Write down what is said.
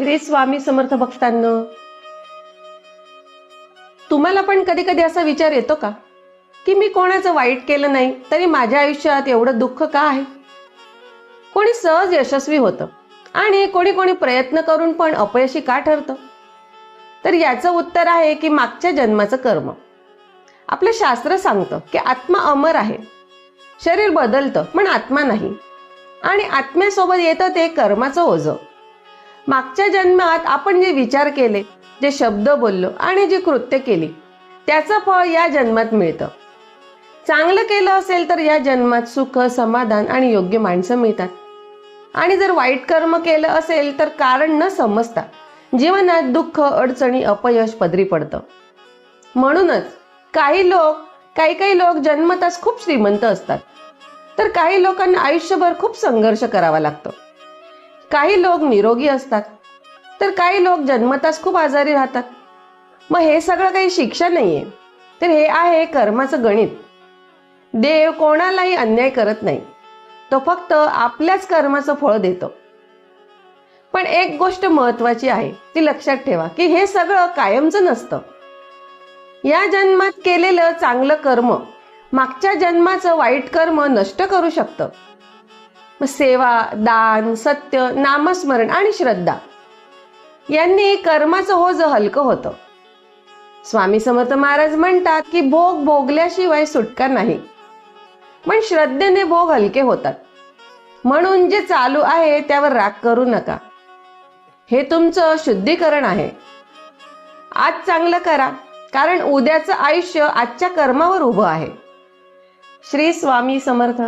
श्री स्वामी समर्थ भक्तांना तुम्हाला पण कधी कधी असा विचार येतो का? की मी कोणाचं वाईट केलं नाही तरी माझ्या आयुष्यात एवढं दुःख का आहे? कोणी सहज यशस्वी होतं आणि कोणी कोणी प्रयत्न करून पण अपयशी का ठरतं? तर याचं उत्तर आहे की मागच्या जन्माचं कर्म. आपलं शास्त्र सांगतं की आत्मा अमर आहे. शरीर बदलतं पण आत्मा नाही. आणि आत्म्यासोबत येतं ते कर्माचं ओझं. मागच्या जन्मात आपण जे विचार केले जे शब्द बोललो आणि जी कृत्य केली त्याचं फळ या जन्मात मिळतं. चांगलं केलं असेल तर या जन्मात सुख समाधान आणि योग्य माणसं मिळतात. आणि जर वाईट कर्म केलं असेल तर कारण न समजता जीवनात दुःख अडचणी अपयश पदरी पडतं. म्हणूनच काही लोक काही काही लोक जन्मताच खूप श्रीमंत असतात. तर काही लोकांना आयुष्यभर खूप संघर्ष करावा लागतो. काही लोक निरोगी असतात तर काही लोक जन्मताच खूप आजारी राहतात. मग हे सगळं काही शिक्षा नाहीये. तर हे आहे कर्माचं गणित. देव कोणालाही अन्याय करत नाही. तो फक्त आपल्याच कर्माचं फळ देतो. पण एक गोष्ट महत्वाची आहे ती लक्षात ठेवा की हे सगळं कायमचं नसतं. या जन्मात केलेलं चांगलं कर्म मागच्या जन्माचं वाईट कर्म नष्ट करू शकतं. सेवा दान सत्य नामस्मरण आणि श्रद्धा यांनी कर्माचं ओझ हलकं होतं. स्वामी समर्थ महाराज म्हणतात की भोग भोगल्याशिवाय सुटका नाही. पण श्रद्धेने भोग हलके होतात. म्हणून जे चालू आहे त्यावर राग करू नका. हे तुमचं शुद्धीकरण आहे. आज चांगलं करा कारण उद्याचं आयुष्य आजच्या कर्मावर उभं आहे. श्री स्वामी समर्थ.